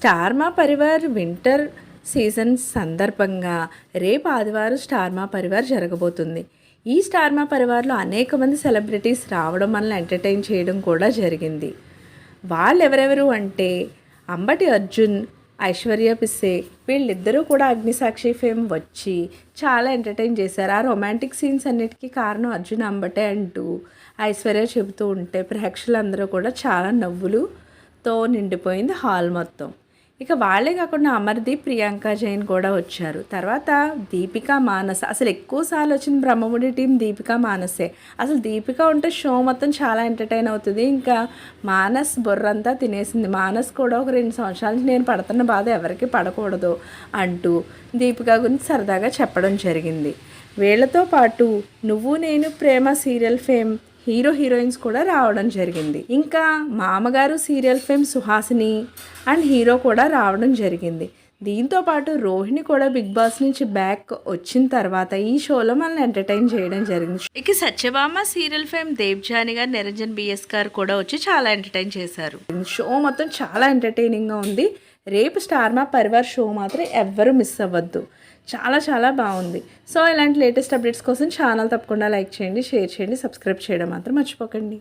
Star Maa Parivar winter season సందర్భంగా రేపు ఆదివారం స్టార్మా పరివార్ జరగబోతుంది. ఈ స్టార్మా పరివార్లో అనేక మంది సెలబ్రిటీస్ రావడం మనల్ని ఎంటర్టైన్ చేయడం కూడా జరిగింది. వాళ్ళు ఎవరెవరు అంటే అంబటి అర్జున్ ఐశ్వర్య పిస్సే వీళ్ళిద్దరూ కూడా అగ్నిసాక్షి ఫేమ్ వచ్చి చాలా ఎంటర్టైన్ చేశారు. ఆ రొమాంటిక్ సీన్స్ అన్నిటికీ కారణం అర్జున్ అంబటే అంటూ ఐశ్వర్య చెబుతూ ఉంటే ప్రేక్షకులందరూ కూడా చాలా నవ్వులుతో నిండిపోయింది హాల్ మొత్తం. ఇక వాళ్ళే కాకుండా అమర్దీప్ ప్రియాంక జైన్ కూడా వచ్చారు. తర్వాత దీపిక మానస్. అసలు ఎక్కువసార్లు వచ్చిన బ్రహ్మముడి టీం దీపిక మానసే. అసలు దీపిక ఉంటే షో మొత్తం చాలా ఎంటర్టైన్ అవుతుంది. ఇంకా మానస్ బుర్రంతా తినేసింది. మానస్ కూడా ఒక రెండు సంవత్సరాల నుంచి నేను పడుతున్న బాధ ఎవరికి పడకూడదు అంటూ దీపిక గురించి సరదాగా చెప్పడం జరిగింది. వీళ్ళతో పాటు Nuvvu Nenu Prema serial fame hero heroines కూడా రావడం జరిగింది. ఇంకా Mamagaru serial fame Suhasini and hero కూడా రావడం జరిగింది. దీంతో పాటు రోహిణి కూడా బిగ్ బాస్ నుంచి బ్యాక్ వచ్చిన తర్వాత ఈ షోలో మనల్ని ఎంటర్టైన్ చేయడం జరిగింది. ఇక సత్యభామ సీరియల్ ఫేమ్ దేవ్జాని గారు నిరంజన్ బిఎస్ గారు కూడా వచ్చి చాలా ఎంటర్టైన్ చేశారు. షో మొత్తం చాలా ఎంటర్టైనింగ్గా ఉంది. రేపు స్టార్ మా పరివార్ షో మాత్రం ఎవ్వరూ మిస్ అవ్వద్దు. చాలా చాలా బాగుంది. సో ఇలాంటి లేటెస్ట్ అప్డేట్స్ కోసం ఛానల్ తప్పకుండా లైక్ చేయండి షేర్ చేయండి సబ్స్క్రైబ్ చేయడం మాత్రం మర్చిపోకండి.